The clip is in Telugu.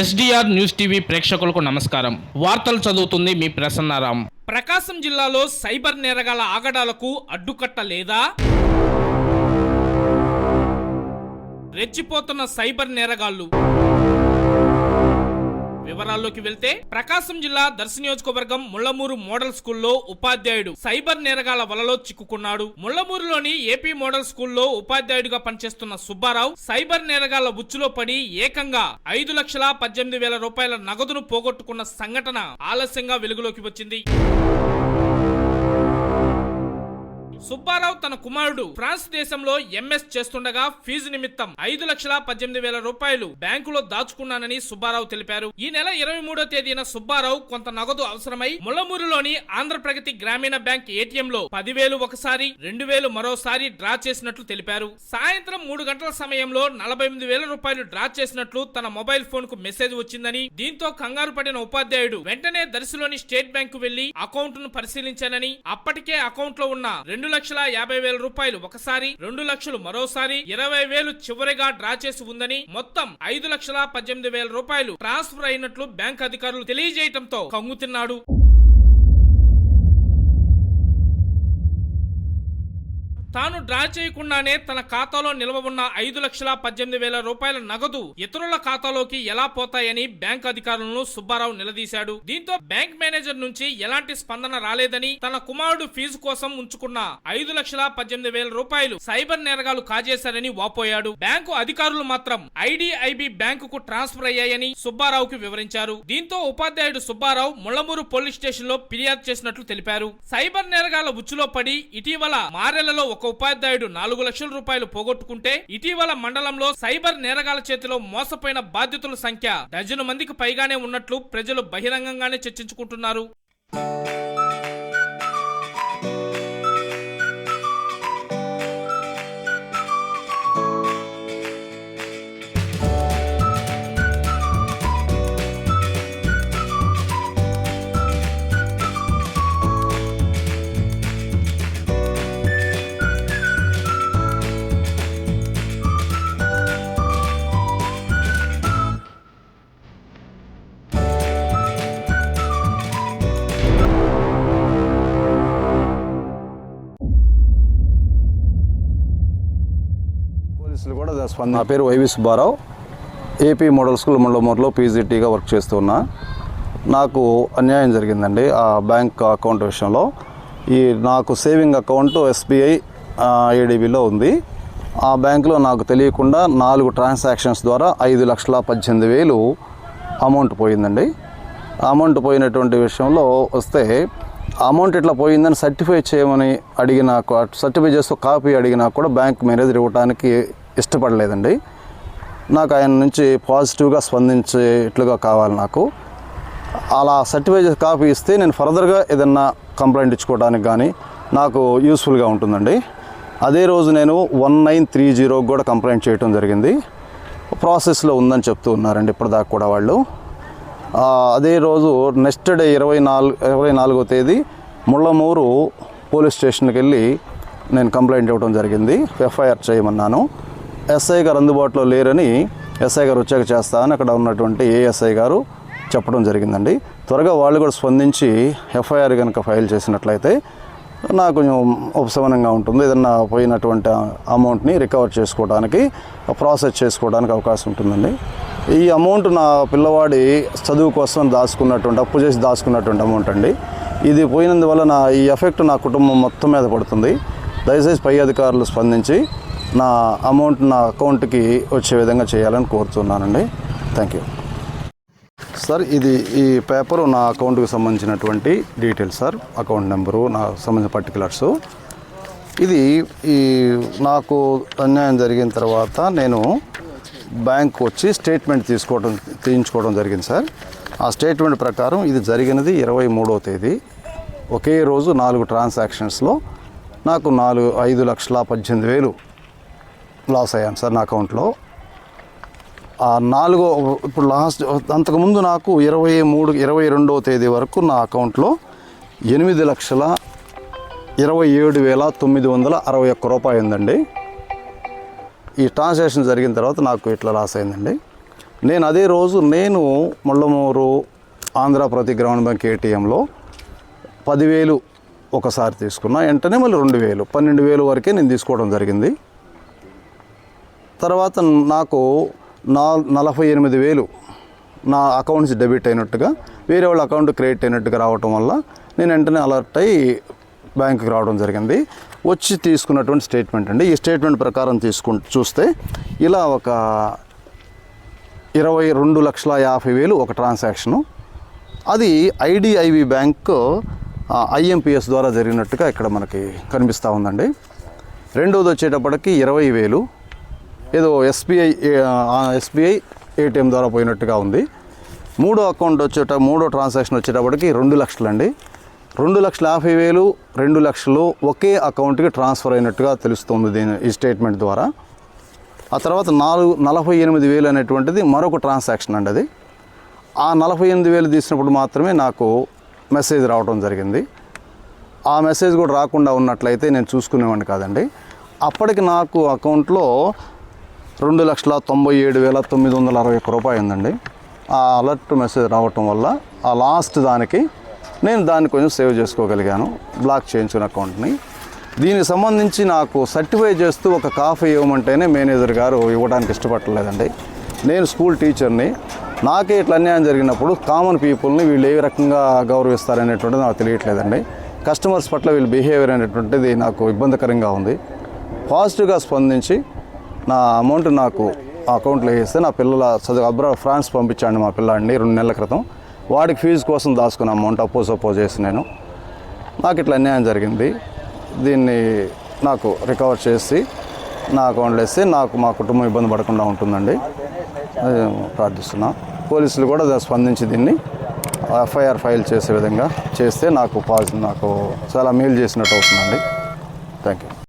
ఎస్డిఆర్ న్యూస్ టీవీ ప్రేక్షకులకు నమస్కారం. వార్తలు చదువుతుంది మీ ప్రసన్నారాం. ప్రకాశం జిల్లాలో సైబర్ నేరగాల ఆగడాలకు అడ్డుకట్ట లేదా? రెచ్చిపోతున్న సైబర్ నేరగాళ్ళు. వివరాల్లోకి వెళ్తే ప్రకాశం జిల్లా దర్శ నియోజకవర్గం ముళ్ళమూరు మోడల్ స్కూల్లో ఉపాధ్యాయుడు సైబర్ నేరగాల వలలో చిక్కుకున్నాడు. ముళ్ళమూరులోని ఏపీ మోడల్ స్కూల్లో ఉపాధ్యాయుడిగా పనిచేస్తున్న సుబ్బారావు సైబర్ నేరగాల ఉచ్చులో పడి ఏకంగా ఐదు లక్షల పద్దెనిమిది వేల రూపాయల నగదును పోగొట్టుకున్న సంఘటన ఆలస్యంగా వెలుగులోకి వచ్చింది. సుబ్బారావు తన కుమారుడు ఫ్రాన్స్ దేశంలో ఎంఎస్ చేస్తుండగా ఫీజు నిమిత్తం ఐదు లక్షల పద్దెనిమిది వేల రూపాయలు బ్యాంకులో దాచుకున్నానని సుబ్బారావు తెలిపారు. ఈ నెల ఇరవై మూడో తేదీన సుబ్బారావు కొంత నగదు అవసరమై ముళ్ళమూరులోని ఆంధ్రప్రగతి గ్రామీణ బ్యాంక్ ఏటీఎం లో పదివేలు ఒకసారి రెండు వేలు మరోసారి డ్రా చేసినట్లు తెలిపారు. సాయంత్రం మూడు గంటల సమయంలో నలభై ఎనిమిది వేల రూపాయలు డ్రా చేసినట్లు తన మొబైల్ ఫోన్కు మెసేజ్ వచ్చిందని దీంతో కంగారు పడిన ఉపాధ్యాయుడు వెంటనే దర్శిలోని స్టేట్ బ్యాంకు వెళ్ళి అకౌంట్ను పరిశీలించానని అప్పటికే అకౌంట్లో ఉన్న రెండు లక్షల యాభై వేల రూపాయలు ఒకసారి రెండు లక్షలు మరోసారి ఇరవై వేలు చివరిగా డ్రా చేసి ఉందని మొత్తం ఐదు లక్షల పద్దెనిమిది వేల రూపాయలు ట్రాన్స్ఫర్ అయినట్లు బ్యాంక్ అధికారులు తెలియజేయటంతో కంగుతిన్నాడు. తాను డ్రా చేయకుండానే తన ఖాతాలో నిల్వ ఉన్న ఐదు లక్షల పద్దెనిమిది వేల రూపాయల నగదు ఇతరుల ఖాతాలోకి ఎలా పోతాయని బ్యాంక్ అధికారులను సుబ్బారావు నిలదీశాడు. దీంతో బ్యాంక్ మేనేజర్ నుంచి ఎలాంటి స్పందన రాలేదని తన కుమారుడు ఫీజు కోసం ఉంచుకున్న ఐదు లక్షల పద్దెనిమిది వేల రూపాయలు సైబర్ నేరగాలు కాజేశారని వాపోయాడు. బ్యాంకు అధికారులు మాత్రం ఐడిఐబి బ్యాంకుకు ట్రాన్స్ఫర్ అయ్యాయని సుబ్బారావుకి వివరించారు. దీంతో ఉపాధ్యాయుడు సుబ్బారావు ముళ్ళమూరు పోలీస్ స్టేషన్లో ఫిర్యాదు చేసినట్లు తెలిపారు. సైబర్ నేరగాల ఉచ్చులో పడి ఇటీవల మారెలలో ఒక ఉపాధ్యాయుడు నాలుగు లక్షల రూపాయలు పోగొట్టుకుంటే ఇటీవల మండలంలో సైబర్ నేరగాల చేతిలో మోసపోయిన బాధితుల సంఖ్య డజను మందికి పైగానే ఉన్నట్లు ప్రజలు బహిరంగంగానే చర్చించుకుంటున్నారు. పోలీసులు కూడా స్పందన నా పేరు Y V Subbarao. AP model school మండలమూరులో పీజీటీగా వర్క్ చేస్తూ ఉన్నా నాకు అన్యాయం జరిగిందండి ఆ బ్యాంక్ అకౌంట్ విషయంలో. ఈ నాకు సేవింగ్ అకౌంట్ ఎస్బీఐ ఏడీబీలో ఉంది. ఆ బ్యాంకులో నాకు తెలియకుండా నాలుగు ట్రాన్సాక్షన్స్ ద్వారా ఐదు లక్షల పద్దెనిమిది వేలు అమౌంట్ పోయిందండి. అమౌంట్ పోయినటువంటి విషయంలో వస్తే అమౌంట్ ఇట్లా పోయిందని సర్టిఫై చేయమని అడిగిన సర్టిఫై చేస్తూ కాపీ అడిగినా కూడా బ్యాంక్ మేనేజర్ ఇవ్వడానికి ఇష్టపడలేదండి. నాకు ఆయన నుంచి పాజిటివ్గా స్పందించేట్లుగా కావాలి నాకు. అలా సర్టిఫై కాపీ ఇస్తే నేను ఫర్దర్గా ఏదన్నా కంప్లైంట్ ఇచ్చుకోవడానికి కానీ నాకు యూస్ఫుల్గా ఉంటుందండి. అదే రోజు నేను వన్ నైన్ త్రీ జీరోకి కూడా కంప్లైంట్ చేయడం జరిగింది. ప్రాసెస్లో ఉందని చెప్తూ ఉన్నారండి ఇప్పటిదాకా కూడా వాళ్ళు. అదే రోజు నెక్స్ట్ డే ఇరవై నాలుగు ఇరవై నాలుగో తేదీ ముళ్ళమూరు పోలీస్ స్టేషన్కి వెళ్ళి నేను కంప్లైంట్ ఇవ్వడం జరిగింది. ఎఫ్ఐఆర్ చేయమన్నాను. ఎస్ఐ గారు అందుబాటులో లేరని ఎస్ఐ గారు వచ్చాక చేస్తా అని అక్కడ ఉన్నటువంటి ఏఎస్ఐ గారు చెప్పడం జరిగిందండి. త్వరగా వాళ్ళు కూడా స్పందించి ఎఫ్ఐఆర్ కనుక ఫైల్ చేసినట్లయితే నాకు కొంచెం ఉపశమనంగా ఉంటుంది. ఏదన్నా పోయినటువంటి అమౌంట్ని రికవర్ చేసుకోవడానికి ప్రాసెస్ చేసుకోవడానికి అవకాశం ఉంటుందండి. ఈ అమౌంట్ నా పిల్లవాడి చదువు కోసం దాచుకున్నటువంటి అప్పు చేసి దాచుకున్నటువంటి అమౌంట్ అండి. ఇది పోయినందువల్ల నా ఈ ఎఫెక్ట్ నా కుటుంబం మొత్తం మీద పడుతుంది. దయచేసి పై అధికారులు స్పందించి నా అమౌంట్ నా అకౌంట్కి వచ్చే విధంగా చేయాలని కోరుతున్నానండి. Thank you. సార్ ఇది ఈ పేపరు నా అకౌంట్కి సంబంధించినటువంటి డీటెయిల్స్ సార్. అకౌంట్ నెంబరు నా సంబంధించిన పర్టికులర్స్ ఇది ఈ నాకు అన్యాయం జరిగిన తర్వాత నేను బ్యాంక్ వచ్చి స్టేట్మెంట్ తీసుకోవడం తీయించుకోవడం జరిగింది సార్. ఆ స్టేట్మెంట్ ప్రకారం ఇది జరిగినది ఇరవై మూడవ తేదీ. ఒకే రోజు నాలుగు ట్రాన్సాక్షన్స్లో నాకు నాలుగు ఐదు లక్షల పద్దెనిమిది వేలు లాస్ అయ్యాను సార్ నా అకౌంట్లో. ఆ నాలుగో ఇప్పుడు లాస్ట్ అంతకుముందు నాకు ఇరవై మూడు ఇరవై రెండవ తేదీ వరకు నా అకౌంట్లో ఎనిమిది లక్షల ఇరవై ఏడు వేల తొమ్మిది వందల అరవై ఒక్క రూపాయి ఉందండి. ఈ ట్రాన్సాక్షన్ జరిగిన తర్వాత నాకు ఇట్లా లాస్ అయిందండి. నేను అదే రోజు నేను ముళ్ళమూరు ఆంధ్రప్రతి గ్రామీణ బ్యాంక్ ఏటీఎంలో పదివేలు ఒకసారి తీసుకున్నా వెంటనే మళ్ళీ రెండు వేలు పన్నెండు వేలు వరకే నేను తీసుకోవడం జరిగింది. తర్వాత నాకు నా నలభై ఎనిమిది వేలు నా అకౌంట్స్ డెబిట్ అయినట్టుగా వేరే వాళ్ళ అకౌంట్ క్రెడిట్ అయినట్టుగా రావటం వల్ల నేను వెంటనే అలర్ట్ అయ్యి బ్యాంకుకి రావడం జరిగింది. వచ్చి తీసుకున్నటువంటి స్టేట్మెంట్ అండి. ఈ స్టేట్మెంట్ ప్రకారం తీసుకు చూస్తే ఇలా ఒక ఇరవై రెండు లక్షల యాభై వేలు ఒక ట్రాన్సాక్షను. అది ఐడిఐవి బ్యాంక్ ఐఎంపిఎస్ ద్వారా జరిగినట్టుగా ఇక్కడ మనకి కనిపిస్తూ ఉందండి. రెండోది వచ్చేటప్పటికి ఇరవై వేలు. ఏదో ఎస్బీఐ ఎస్బీఐ ఏటీఎం ద్వారా పోయినట్టుగా ఉంది. మూడో అకౌంట్ వచ్చేట మూడో ట్రాన్సాక్షన్ వచ్చేటప్పటికి రెండు లక్షలు అండి రెండు లక్షల యాభై వేలు రెండు లక్షలు ఒకే అకౌంట్కి ట్రాన్స్ఫర్ అయినట్టుగా తెలుస్తుంది దీని ఈ స్టేట్మెంట్ ద్వారా. ఆ తర్వాత నాలుగు నలభై ఎనిమిది వేలు అనేటువంటిది మరొక ట్రాన్సాక్షన్ అండి అది. ఆ నలభై ఎనిమిది వేలు తీసినప్పుడు మాత్రమే నాకు మెసేజ్ రావడం జరిగింది. ఆ మెసేజ్ కూడా రాకుండా ఉన్నట్లయితే నేను చూసుకునేవాడిని కాదండి. అప్పటికి నాకు అకౌంట్లో రెండు లక్షల తొంభై ఏడు వేల తొమ్మిది వందల అరవై ఒక్క రూపాయి ఉందండి. ఆ అలర్ట్ మెసేజ్ రావటం వల్ల ఆ లాస్ట్ దానికి నేను దాన్ని కొంచెం సేవ్ చేసుకోగలిగాను బ్లాక్ చేయించిన అకౌంట్ని. దీనికి సంబంధించి నాకు సర్టిఫై చేస్తూ ఒక కాఫీ ఇవ్వమంటేనే మేనేజర్ గారు ఇవ్వడానికి ఇష్టపడలేదండి నేను స్కూల్ టీచర్ని. నాకే ఇట్లా అన్యాయం జరిగినప్పుడు కామన్ పీపుల్ని వీళ్ళు ఏ రకంగా గౌరవిస్తారనేటువంటిది నాకు తెలియట్లేదండి. కస్టమర్స్ పట్ల వీళ్ళ బిహేవియర్ అనేటువంటిది నాకు ఇబ్బందికరంగా ఉంది. పాజిటివ్గా స్పందించి నా అమౌంట్ నాకు ఆ అకౌంట్లో వేస్తే నా పిల్లల చదువు అబ్రా ఫ్రాన్స్ పంపించాను మా పిల్లాడిని రెండు నెలల క్రితం. వాడికి ఫీజు కోసం దాచుకున్న అమౌంట్ అపోజ్ అపోజ్ చేసి నేను. నాకు ఇట్లా అన్యాయం జరిగింది. దీన్ని నాకు రికవర్ చేసి నా అకౌంట్లో వేస్తే నాకు మా కుటుంబం ఇబ్బంది పడకుండా ఉంటుందండి. ప్రార్థిస్తున్నా. పోలీసులు కూడా స్పందించి దీన్ని ఎఫ్ఐఆర్ ఫైల్ చేసే విధంగా చేస్తే నాకు పాజిటివ్ నాకు చాలా మేలు చేసినట్టు అవుతుందండి. Thank you